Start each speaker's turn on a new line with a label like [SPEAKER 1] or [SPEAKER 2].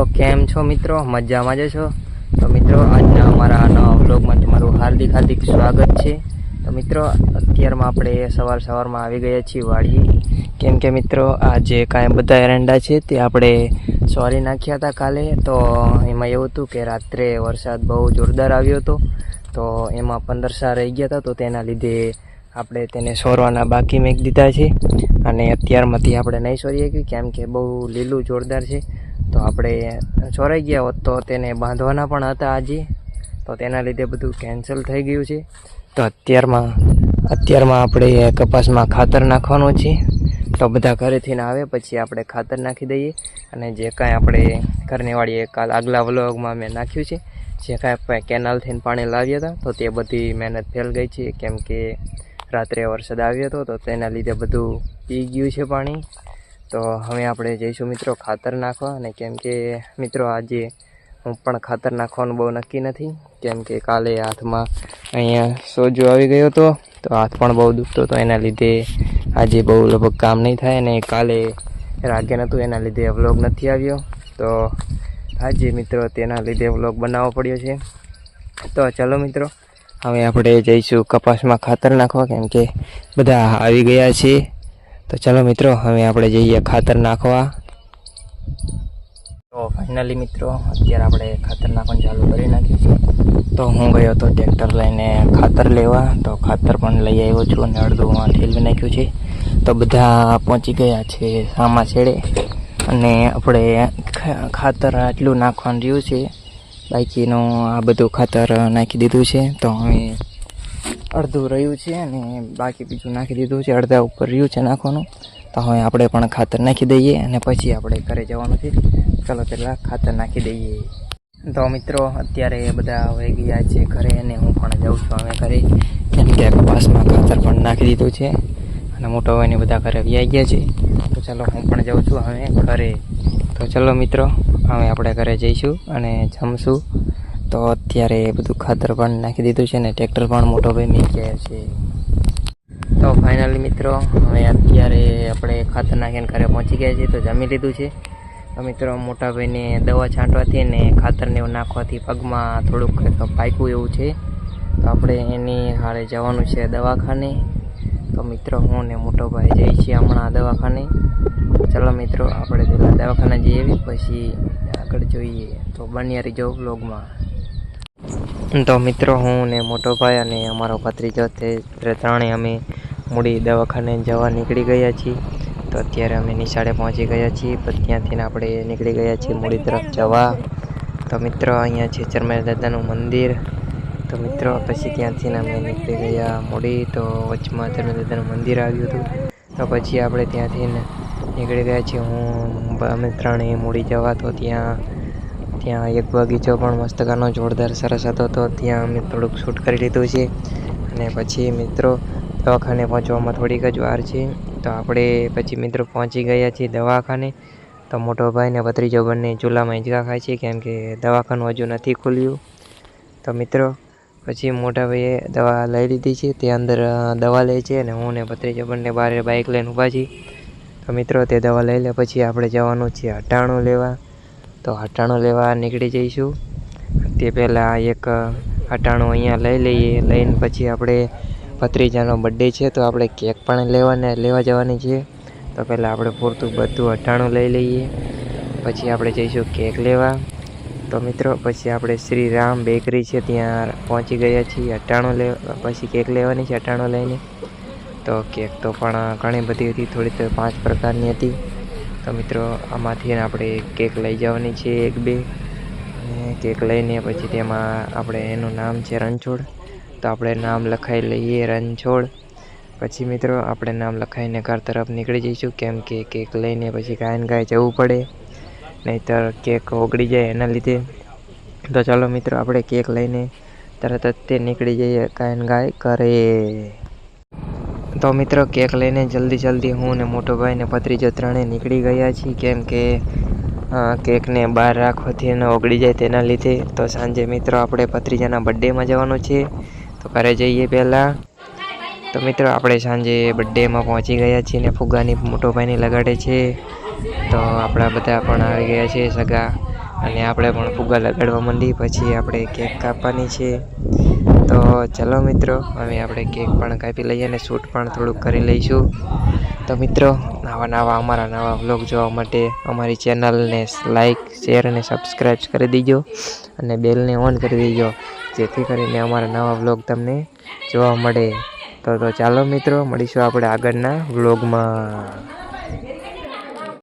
[SPEAKER 1] તો કેમ છો મિત્રો? મજામાં જ છો? તો મિત્રો, આજના અમારા નવા વ્લોગમાં તમારું હાર્દિક હાર્દિક સ્વાગત છે. તો મિત્રો, અત્યારમાં આપણે સવાર સવારમાં આવી ગયા છીએ વાડીએ. કેમ કે મિત્રો આ જે કાંઈ બધા એરંડા છે, તે આપણે સોરી નાખ્યા હતા કાલે. તો એમાં એવું હતું કે રાત્રે વરસાદ બહુ જોરદાર આવ્યો હતો. તો એમાં પંદરસા રહી ગયા હતા, તો તેના લીધે આપણે તેને સોરવાના બાકી મેક દીધા છે. અને અત્યારમાંથી આપણે નહીં સોરીએ કેમ કે બહુ લીલું જોરદાર છે. તો આપણે ચોરાઈ ગયા હોત તો તેને બાંધવાના પણ હતા આજે. તો તેના લીધે બધું કેન્સલ થઈ ગયું છે. તો અત્યારમાં અત્યારમાં આપણે કપાસમાં ખાતર નાખવાનું છે. તો બધા ઘરેથી ને આવે, પછી આપણે ખાતર નાખી દઈએ. અને જે કાંઈ આપણે ઘરની વાળીએ કાલ આગલા વ્લોગમાં મેં નાખ્યું છે, જે કાંઈ કેનાલથી પાણી લાવ્યા હતા, તો તે બધી મહેનત ફેલ ગઈ છે. કેમ કે રાત્રે વરસાદ આવ્યો હતો, તો તેના લીધે બધું પી ગયું છે પાણી. તો હવે આપણે જઈશું મિત્રો ખાતર નાખવા અને કેમ કે મિત્રો આજે હું પણ ખાતર નાખવાનું બહુ નક્કી નથી. કેમ કે કાલે હાથમાં અહીંયા સોજો આવી ગયો હતો, તો હાથ પણ બહુ દુખતો હતો. એના લીધે આજે બહુ લગભગ કામ નહીં થાય અને કાલે રાગે નહોતું એના લીધે વ્લોગ નથી આવ્યો. તો આજે મિત્રો તેના લીધે વ્લોગ બનાવવો પડ્યો છે. તો ચલો મિત્રો, હવે આપણે જઈશું કપાસમાં ખાતર નાખવા. કેમ કે બધા આવી ગયા છે. તો ચલો મિત્રો, હવે આપણે જઈએ ખાતર નાખવા. તો ફાઇનલી મિત્રો, અત્યારે આપણે ખાતર નાખવાનું ચાલુ કરી નાખ્યું છે. તો હું ગયો હતો ટ્રેક્ટર લઈને ખાતર લેવા, તો ખાતર પણ લઈ આવ્યો છું અને અડધુંમાં ઠેલવી નાખ્યું છે. તો બધા પહોંચી ગયા છે સામા છેડે. અને આપણે ખાતર આટલું નાખવાનું રહ્યું છે. બાકીનું આ બધું ખાતર નાખી દીધું છે. તો હવે અડધું રહ્યું છે અને બાકી બીજું નાખી દીધું છે, અડધા ઉપર રહ્યું છે નાખવાનું. તો હવે આપણે પણ ખાતર નાખી દઈએ અને પછી આપણે ઘરે જવાનું છે. ચાલો પહેલાં ખાતર નાખી દઈએ. તો મિત્રો, અત્યારે બધા હવે ગયા છે ઘરે અને હું પણ જાઉં છું હવે ઘરે. કેમ કે કપાસમાં ખાતર પણ નાખી દીધું છે અને મોટો ભાઈને બધા ઘરે વ્યાઈ ગયા છે. તો ચાલો, હું પણ જાઉં છું હવે ઘરે. તો ચલો મિત્રો, હવે આપણે ઘરે જઈશું અને જમશું. તો અત્યારે બધું ખાતર પણ નાખી દીધું છે ને ટ્રેક્ટર પણ મોટો ભાઈ મી ગયા છે. તો ફાઇનલી મિત્રો, હવે અત્યારે આપણે ખાતર નાખીને ઘરે પહોંચી ગયા છીએ, તો જમી લીધું છે. તો મિત્રો, મોટા ભાઈને દવા છાંટવાથી ને ખાતરને એવું નાખવાથી પગમાં થોડુંક પાક્યું એવું છે. તો આપણે એની હારે જવાનું છે દવાખાને. તો મિત્રો, હું ને મોટો ભાઈ જઈએ છીએ હમણાં દવાખાને. ચલો મિત્રો, આપણે પહેલાં દવાખાને જઈએ, પછી આગળ જોઈએ. તો બન્યા રહીજો વ્લોગમાં તો મિત્રો, હું ને મોટો ભાઈ અને અમારો ભત્રીજો તે ત્રણેય અમે મૂડી દવાખાને જવા નીકળી ગયા છીએ. તો અત્યારે અમે નિશાળે પહોંચી ગયા છીએ ત્યાંથી આપણે નીકળી ગયા છીએ મૂડી તરફ જવા. તો મિત્રો, અહીંયા છે ચરમેર દાદાનું મંદિર. તો મિત્રો, પછી ત્યાંથી અમે નીકળી ગયા મૂડી. તો વચમાં ચરમેર દાદાનું મંદિર આવ્યું હતું. તો પછી આપણે ત્યાંથી નીકળી ગયા છીએ. હું, અમે ત્રણેય મૂડી જવા, તો ત્યાં ત્યાં એક બગીચો પણ મસ્તકાનો જોરદાર સરસ હતો તો ત્યાં અમે થોડુંક શૂટ કરી લીધું છે. અને પછી મિત્રો દવાખાને પહોંચવામાં થોડીક જ વાર છે. તો આપણે પછી મિત્રો પહોંચી ગયા છીએ દવાખાને. તો મોટો ભાઈ ને ભત્રીજો બંને ચૂલામાં ઇંચકા ખાય છે કેમ કે દવાખાનું હજુ નથી ખુલ્યું. તો મિત્રો પછી મોટા ભાઈએ દવા લઈ લીધી છે. તે અંદર દવા લે છે અને હું ને ભત્રીજો બંને બહાર બાઇક લઈને ઊભા છીએ. તો મિત્રો તે દવા લઈ લે, પછી આપણે જવાનું છે હટાણું લેવા. તો હટાણું લેવા નીકળી જઈશું. તે પહેલાં એક હટાણું અહીંયા લઈ લઈએ. લઈને પછી આપણે ભત્રીજાનો બર્થડે છે, તો આપણે કેક પણ લેવાને, લેવા જવાની છે. તો પહેલાં આપણે પૂરતું બધું હટાણું લઈ લઈએ. પછી આપણે જઈશું કેક લેવા. તો મિત્રો, પછી આપણે શ્રી રામ બેકરી છે, ત્યાં પહોંચી ગયા છીએ. અટાણું લે, પછી કેક લેવાની છે અટાણું લઈને. તો કેક તો પણ ઘણી બધી હતી, થોડી તો પાંચ પ્રકારની હતી. તો મિત્રો, આમાંથી આપણે કેક લઈ જવાની છે, એક બે. અને કેક લઈને પછી તેમાં આપણે એનું નામ છે રણછોડ. તો આપણે નામ લખાઈ લઈએ રણછોડ. પછી મિત્રો, આપણે નામ લખાઈને ઘર તરફ નીકળી જઈશું, કેમ કે કેક લઈને પછી ગાયન ગાય જવું પડે. નહીંતર કેક ઓગળી જાય એના લીધે. તો ચાલો મિત્રો, આપણે કેક લઈને તરત જ તે નીકળી જઈએ ગાયન ગાય કરે તો મિત્રો, કેક લઈને જલ્દી જલ્દી હું ને મોટો ભાઈ ને ભત્રીજો ત્રણે નીકળી ગયા છીએ, કેમ કે કેકને બહાર રાખવાથી એને ઓગળી જાય તેના લીધે. તો સાંજે મિત્રો, આપણે ભત્રીજાના બર્થડેમાં જવાનું છે. તો ઘરે જઈએ પહેલાં. તો મિત્રો, આપણે સાંજે બર્થડેમાં પહોંચી ગયા છીએ ને ફુગ્ગાની મોટો ભાઈની લગાડે છે. તો આપણા બધા પણ આવી ગયા છે સગા. અને આપણે પણ ફુગ્ગા લગાડવા માંડી, પછી આપણે કેક કાપવાની છે. તો ચલો મિત્રો, હવે આપણે કેક પણ કાપી લઈએ અને શૂટ પણ થોડુંક કરી લઈશું. તો મિત્રો, નવા નવા અમારા નવા વ્લોગ જોવા માટે અમારી ચેનલને લાઇક શેર અને સબસ્ક્રાઈબ કરી દીજો અને બેલને ઓન કરી દીજો, જેથી કરીને અમારા નવા વ્લોગ તમને જોવા મળે. તો તો ચાલો મિત્રો, મળીશું આપણે આગળના વ્લોગમાં.